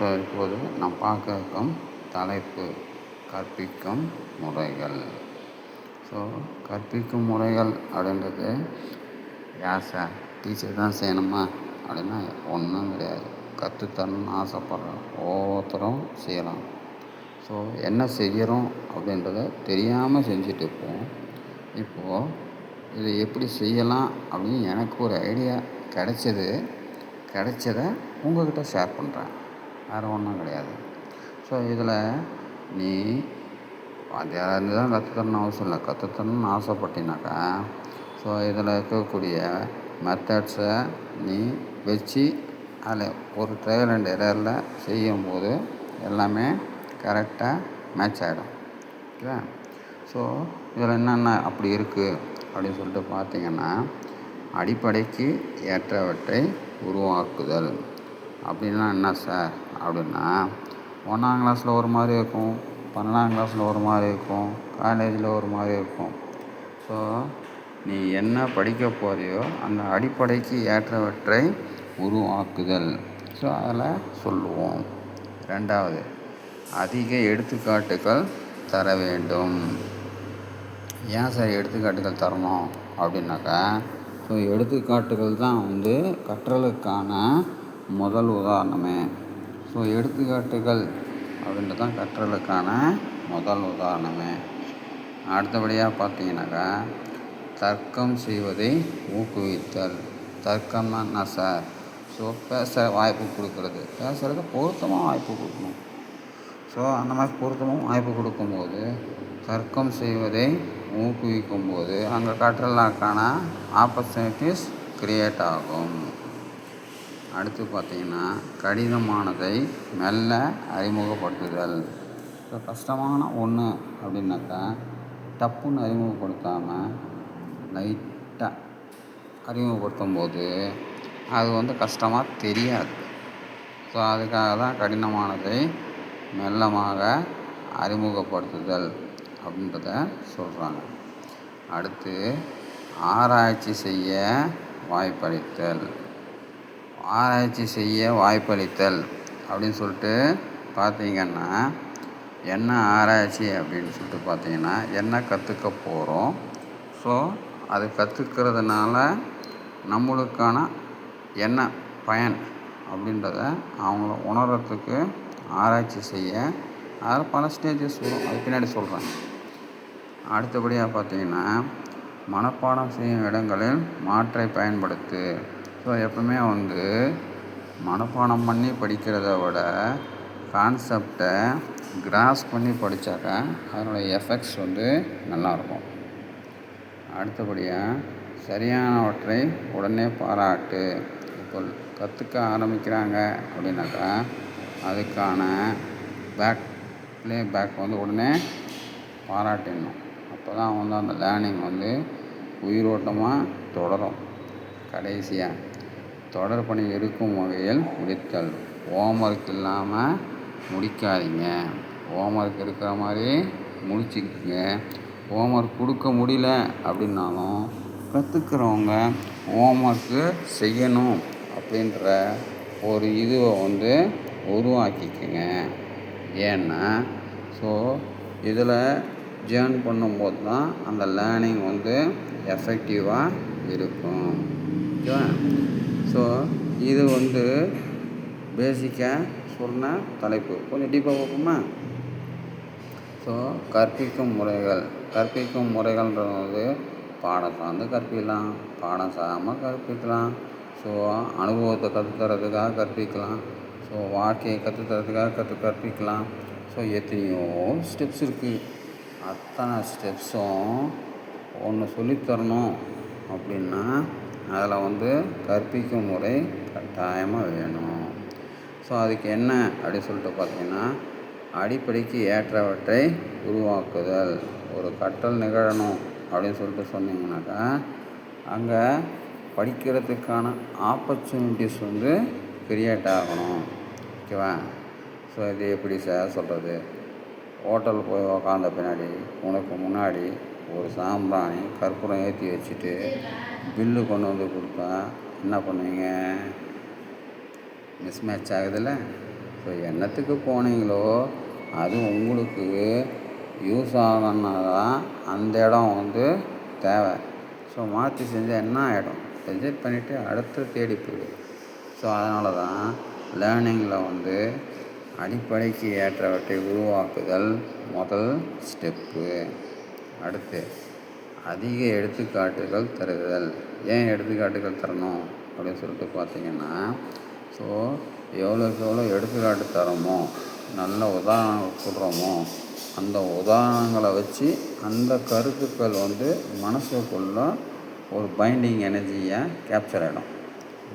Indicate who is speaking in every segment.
Speaker 1: இப்போ இப்போது நாம் பார்க்க இருக்கும் தலைப்பு கற்பிக்கும் முறைகள். ஸோ கற்பிக்கும் முறைகள் அப்படின்றது யார் சார் டீச்சர் தான் செய்யணுமா? அப்படின்னா ஒன்றும் கிடையாது. கற்றுத்தரணும்னு ஆசைப்பட்றோம் ஒவ்வொருத்தரும் செய்யலாம். ஸோ என்ன செய்கிறோம் அப்படின்றத தெரியாமல் செஞ்சுட்டு இருப்போம். இப்போது இதை எப்படி செய்யலாம் அப்படின்னு எனக்கு ஒரு ஐடியா கிடைச்சது. கிடைச்சதை உங்கள்கிட்ட ஷேர் பண்ணுறேன் வேறு ஒன்றும் கிடையாது. ஸோ இதில் நீ வாத்தியாராக இருந்து தான் கற்றுத்தரணும் அவசியம் இல்லை. கற்றுத்தரணும்னு ஆசைப்பட்டினாக்கா ஸோ இதில் இருக்கக்கூடிய மெத்தட்ஸை நீ வச்சு அதில் ஒரு ட்ரையல் அண்ட் எரரில் செய்யும்போது எல்லாமே கரெக்டாக மேட்ச் ஆகிடும் ஓகே ஸோ இதில் என்னென்ன அப்படி இருக்குது அப்படின்னு சொல்லிட்டு பார்த்தீங்கன்னா அடிப்படைக்கு ஏற்றவற்றை உருவாக்குதல். அப்படின்னா என்ன சார் அப்படின்னா ஒன்றாம் கிளாஸில் ஒரு மாதிரி இருக்கும் பன்னெண்டாம் கிளாஸில் ஒரு மாதிரி இருக்கும் காலேஜில் ஒரு மாதிரி இருக்கும். ஸோ நீ என்ன படிக்க போறியோ அந்த அடிப்படைக்கு ஏற்றவற்றை உருவாக்குதல். ஸோ அதில் சொல்லுவோம். ரெண்டாவது அதிக எடுத்துக்காட்டுகள் தர வேண்டும். ஏன் சார் எடுத்துக்காட்டுகள் தரணும் அப்படின்னாக்கா ஸோ எடுத்துக்காட்டுகள் தான் வந்து கற்றலுக்கான முதல் உதாரணமே. ஸோ எடுத்துக்காட்டுகள் அப்படின்றது தான் கற்றலுக்கான முதல் உதாரணமே. அடுத்தபடியாக பார்த்தீங்கன்னாக்கா தர்க்கம் செய்வதை ஊக்குவித்தல். தர்க்கம்னா என்ன சார்? ஸோ பேச வாய்ப்பு கொடுக்கறது. பேசுகிறது பொருத்தமாக வாய்ப்பு கொடுக்கணும். ஸோ அந்த மாதிரி பொருத்தமாக வாய்ப்பு கொடுக்கும்போது தர்க்கம் செய்வதை ஊக்குவிக்கும் போது அங்கே கற்றலுக்கான ஆப்பர்ச்சுனிட்டிஸ் க்ரியேட் ஆகும். அடுத்து பார்த்திங்கன்னா கடினமானதை மெல்ல அறிமுகப்படுத்துதல். இப்போ கஷ்டமான ஒன்று அப்படின்னாக்கா டப்புன்னு அறிமுகப்படுத்தாமல் லைட்டாக அறிமுகப்படுத்தும் போது அது வந்து கஷ்டமாக தெரியாது. ஸோ அதுக்காக தான் கடினமானதை மெல்லமாக அறிமுகப்படுத்துதல் அப்படின்றத சொல்கிறாங்க அடுத்து ஆராய்ச்சி செய்ய வாய்ப்பளித்தல். ஆராய்ச்சி செய்ய வாய்ப்பளித்தல் அப்படின்னு சொல்லிட்டு பார்த்தீங்கன்னா என்ன ஆராய்ச்சி அப்படின்னு சொல்லிட்டு பார்த்தீங்கன்னா என்ன கற்றுக்க போகிறோம் ஸோ அது கற்றுக்கிறதுனால நம்மளுக்கான என்ன பயன் அப்படின்றத அவங்கள உணர்கிறதுக்கு ஆராய்ச்சி செய்ய அதில் பல ஸ்டேஜஸ் வரும். அது பின்னாடி சொல்கிறேன் அடுத்தபடியாக பார்த்தீங்கன்னா மனப்பாடம் செய்யும் இடங்களில் மாற்றை பயன்படுத்து. ஸோ எப்பவுமே வந்து மனப்பாடம் பண்ணி படிக்கிறத விட கான்செப்டை கிராஸ் பண்ணி படித்தாக்கா அதனுடைய எஃபெக்ட்ஸ் வந்து நல்லாயிருக்கும். அடுத்தபடியாக சரியானவற்றை உடனே பாராட்டு. இப்போ கற்றுக்க ஆரம்பிக்கிறாங்க அப்படின்னாக்கா அதுக்கான பேக் ப்ளே பேக் வந்து உடனே பாராட்டிடணும். அப்போ தான் வந்து அந்த லேர்னிங் வந்து உயிரோட்டமாக தொடரும். கடைசியாக தொடர் பணி வகையில் முடித்தல். ஹோம்ஒர்க் இல்லாமல் முடிக்காதீங்க. ஹோம்ஒர்க் இருக்கிற மாதிரி முடிச்சுக்கங்க. ஹோம்ஒர்க் கொடுக்க முடியல அப்படின்னாலும் கற்றுக்கிறவங்க ஹோம்ஒர்க்கு செய்யணும் அப்படின்ற ஒரு இதுவை வந்து உருவாக்கிக்கங்க. ஏன்னா ஸோ இதில் ஜேர்ன் பண்ணும்போது தான் அந்த லேர்னிங் வந்து எஃபெக்டிவாக இருக்கும். ஓகேவா ஸோ இது வந்து பேசிக்காக சொன்ன தலைப்பு. கொஞ்சம் டீப்பாக பார்ப்போமா? ஸோ கற்பிக்கும் முறைகள். கற்பிக்கும் முறைகள்ன்றது வந்து பாடம் சார்ந்து கற்பிக்கலாம். பாடம் சாராமல் கற்பிக்கலாம். ஸோ அனுபவத்தை கற்றுத்தரதுக்காக கற்பிக்கலாம். ஸோ வாழ்க்கையை கற்றுத்தரதுக்காக கற்று கற்பிக்கலாம். ஸோ எத்தனையோ ஸ்டெப்ஸ் இருக்குது அத்தனை ஸ்டெப்ஸும் ஒன்று சொல்லித்தரணும் அப்படின்னா அதில் வந்து கற்பிக்கும் முறை கட்டாயமாக வேணும். ஸோ அதுக்கு என்ன அப்படின்னு சொல்லிட்டு பார்த்தீங்கன்னா அடிப்படைக்கு ஏற்றவற்றை உருவாக்குதல். ஒரு கற்றல் நிகழணும் அப்படின்னு சொல்லிட்டு சொன்னீங்கன்னாக்கா அங்கே படிக்கிறதுக்கான ஆப்பர்ச்சுனிட்டிஸ் வந்து க்ரியேட் ஆகணும். ஓகேவா ஸோ இது எப்படி சார் சொல்கிறது ஹோட்டல் போய் உக்காந்த பின்னாடி உனக்கு முன்னாடி ஒரு சாம்பிராணி கற்பூரம் ஏற்றி வச்சுட்டு பில்லு கொண்டு வந்து கொடுத்தா என்ன பண்ணுவீங்க? மிஸ் மேட்ச் ஆகுதுல்ல? ஸோ என்னத்துக்கு போனீங்களோ அது உங்களுக்கு யூஸ் ஆகணுன்னா தான் அந்த இடம் வந்து தேவை. ஸோ மாற்றி செஞ்சால் என்ன ஆகிடும் ரிஜெக்ட் பண்ணிவிட்டு அடுத்து தேடி போயிடுது ஸோ அதனால தான் லேர்னிங்கில் வந்து அடிப்படைக்கு ஏற்றவற்றை உருவாக்குதல் முதல் ஸ்டெப்பு அடுத்து அதிக எடுத்துக்காட்டுகள் தருதல். ஏன் எடுத்துக்காட்டுகள் தரணும் அப்படின்னு சொல்லிட்டு பார்த்தீங்கன்னா ஸோ எவ்வளோக்கு எவ்வளோ எடுத்துக்காட்டு தரோமோ நல்ல உதாரணங்கள் சொல்கிறோமோ அந்த உதாரணங்களை வச்சு அந்த கருத்துக்கள் வந்து மனசுக்குள்ள ஒரு பைண்டிங் எனர்ஜியை கேப்சர் ஆகிடும்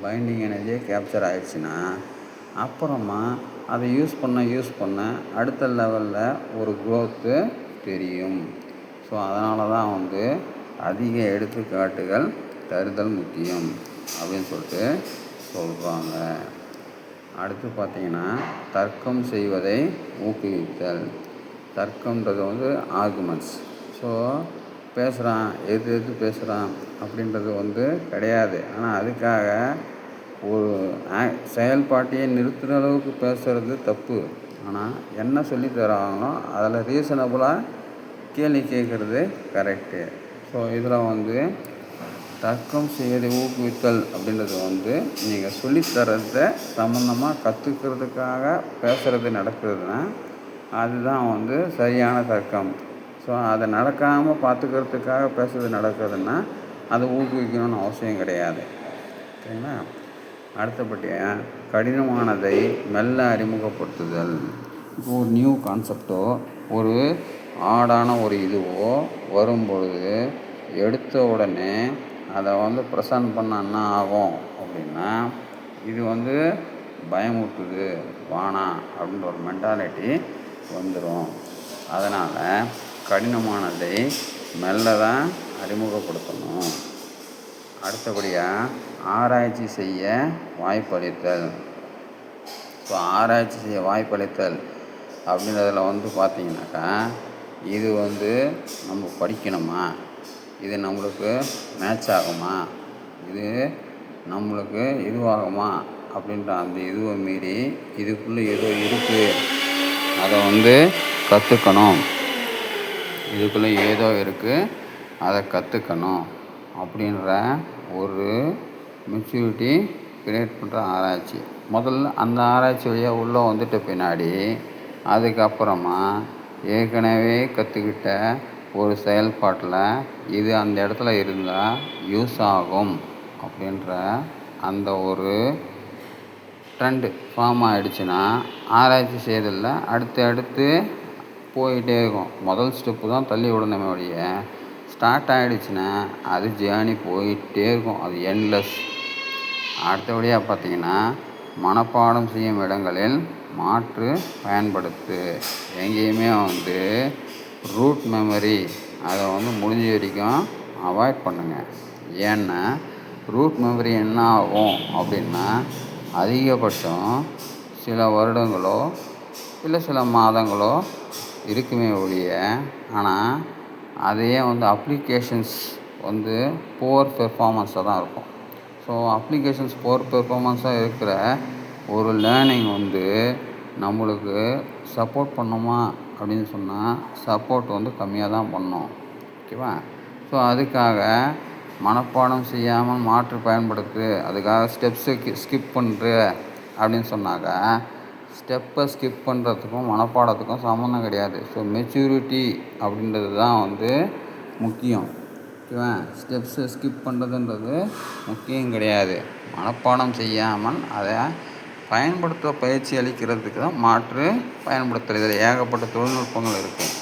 Speaker 1: பைண்டிங் எனர்ஜியை கேப்சர் ஆகிடுச்சின்னா அப்புறமா அதை யூஸ் பண்ண யூஸ் பண்ண அடுத்த லெவலில் ஒரு க்ரோத்து தெரியும். ஸோ அதனால தான் வந்து அதிக எடுத்துக்காட்டுகள் தருதல் முக்கியம் அப்படின்னு சொல்லிட்டு சொல்கிறாங்க அடுத்து பார்த்தீங்கன்னா தர்க்கம் செய்வதை ஊக்குவித்தல். தர்க்கன்றது வந்து ஆர்குமெண்ட்ஸ் ஸோ பேசுகிறான் எது எது பேசுகிறான் அப்படின்றது வந்து கிடையாது. ஆனால் அதுக்காக ஒரு செயல்பாட்டையே நிறுத்துகிற அளவுக்கு பேசுகிறது தப்பு. ஆனால் என்ன சொல்லி தராங்களோ அதில் ரீசனபுளாக கேள்வி கேட்குறது கரெக்டு ஸோ இதில் வந்து தர்க்கம் செய்வதை ஊக்குவித்தல் அப்படின்றது வந்து நீங்கள் சொல்லித்தரத சம்மந்தமாக கற்றுக்கிறதுக்காக பேசுகிறது நடக்கிறதுனா அதுதான் வந்து சரியான தர்க்கம். ஸோ அதை நடக்காமல் பார்த்துக்கிறதுக்காக பேசுகிறது நடக்குதுன்னா அதை ஊக்குவிக்கணும்னு அவசியம் கிடையாது. சரிங்களா? அடுத்தபடியாக கடினமானதை மெல்ல அறிமுகப்படுத்துதல். இப்போ ஒரு நியூ கான்செப்டோ ஒரு ஆடான ஒரு இதுவோ வரும்பொழுது எடுத்த உடனே அதை வந்து ப்ரெசன்ட் பண்ண என்ன ஆகும் அப்படின்னா இது வந்து பயமுட்டுது வானா அப்படின்ற ஒரு மென்டாலிட்டி வந்துடும் அதனால் கடினமானதை மெல்ல தான் அறிமுகப்படுத்தணும். அடுத்தபடியாக ஆராய்ச்சி செய்ய வாய்ப்பளித்தல். ஸோ ஆராய்ச்சி செய்ய வாய்ப்பளித்தல் அப்படின்றதில் வந்து பார்த்திங்கனாக்கா இது வந்து நம்ம படிக்கணுமா? இது நம்மளுக்கு மேட்ச் ஆகுமா? இது நம்மளுக்கு இதுவாகுமா? அப்படின்ற அந்த இதுவை மீறி இதுக்குள்ளே ஏதோ இருக்குது அதை வந்து கற்றுக்கணும் இதுக்குள்ளே ஏதோ இருக்குது அதை கற்றுக்கணும் அப்படின்ற ஒரு மெச்சூரிட்டி க்ரியேட் பண்ணுற ஆராய்ச்சி. முதல்ல அந்த ஆராய்ச்சி வழியாக உள்ளே வந்துட்ட பின்னாடி அதுக்கப்புறமா ஏற்கனவே கற்றுக்கிட்ட ஒரு செயல்பாட்டில் இது அந்த இடத்துல இருந்தால் யூஸ் ஆகும் அப்படின்ற அந்த ஒரு ட்ரெண்டு ஃபார்ம் ஆகிடுச்சின்னா ஆராய்ச்சி செய்யறதில்ல அடுத்து அடுத்து போயிட்டே இருக்கும். முதல் ஸ்டெப்பு தான் தள்ளி விடணுமே ஒழிய ஸ்டார்ட் ஆகிடுச்சின்னா அது ஜேர்னி போயிட்டே இருக்கும். அது என்லெஸ் அடுத்தபடியாக பார்த்தீங்கன்னா மனப்பாடம் செய்யும் இடங்களில் மாற்று பயன்படுத்து. எங்கேயுமே வந்து ரூட் மெமரி அதை வந்து முடிஞ்ச வரைக்கும் அவாய்ட் பண்ணுங்கள் ஏன்னா ரூட் மெமரி என்ன ஆகும் அப்படின்னா அதிகபட்சம் சில வருடங்களோ இல்லை சில மாதங்களோ இருக்குமே ஒழிய ஆனால் அதையே வந்து அப்ளிகேஷன்ஸ் வந்து புவர் பெர்ஃபார்மன்ஸாக தான் இருக்கும். ஸோ அப்ளிகேஷன்ஸ் போர் பெர்ஃபார்மன்ஸாக இருக்கிற ஒரு லேர்னிங் வந்து நம்மளுக்கு சப்போர்ட் பண்ணுமா அப்படின்னு சொன்னால் சப்போர்ட் வந்து கம்மியாக தான் பண்ணும். ஓகேவா ஸோ அதுக்காக மனப்பாடம் செய்யாமல் மாற்று பயன்படுத்து அதுக்காக ஸ்டெப்ஸு ஸ்கிப் பண்ணுற அப்படின்னு சொன்னாக்கா ஸ்டெப்பை ஸ்கிப் பண்ணுறதுக்கும் மனப்பாடத்துக்கும் சம்மந்தம் கிடையாது. ஸோ மெச்சூரிட்டி அப்படின்றது தான் வந்து முக்கியம். ஓகேவா ஸ்டெப்ஸை ஸ்கிப் பண்ணுறதுன்றது முக்கியம் கிடையாது. மனப்பாடம் செய்யாமல் அதை பயன்படுத்த பயிற்சி அளிக்கிறதுக்கு தான் மாற்று பயன்படுத்துகிறது இதில் ஏகப்பட்ட தொழில்நுட்பங்கள் இருக்குது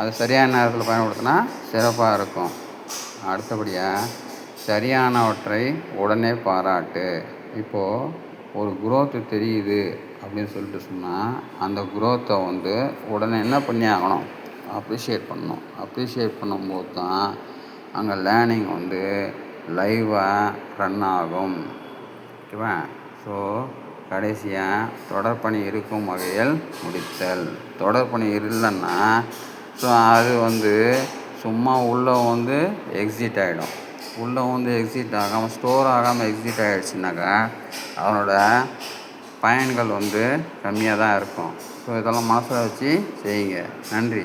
Speaker 1: அது சரியான நேரத்தில் பயன்படுத்தினா சிறப்பாக இருக்கும். அடுத்தபடியாக சரியானவற்றை உடனே பாராட்டு. இப்போது ஒரு குரோத்து தெரியுது அப்படின்னு சொல்லிட்டு சொன்னால் அந்த குரோத்தை வந்து உடனே என்ன பண்ணி ஆகணும் அப்ரிஷியேட் பண்ணணும். அப்ரிஷியேட் பண்ணும்போது தான் அங்கே லேர்னிங் வந்து லைவாக ரன் ஆகும். ஓகேவா ஸோ கடைசியாக தொடர்பணி இருக்கும் வகையில் முடித்தல். தொடர்பணி இல்லைன்னா ஸோ அது வந்து சும்மா உள்ளே வந்து எக்ஸிட் ஆகிடும் உள்ளே வந்து எக்ஸிட் ஆகாமல் ஸ்டோர் ஆகாமல் எக்ஸிட் ஆகிடுச்சுனாக்கா அவனோட பயன்கள் வந்து கம்மியாக தான் இருக்கும். ஸோ இதெல்லாம் மனசில் வச்சு செய்யுங்க. நன்றி.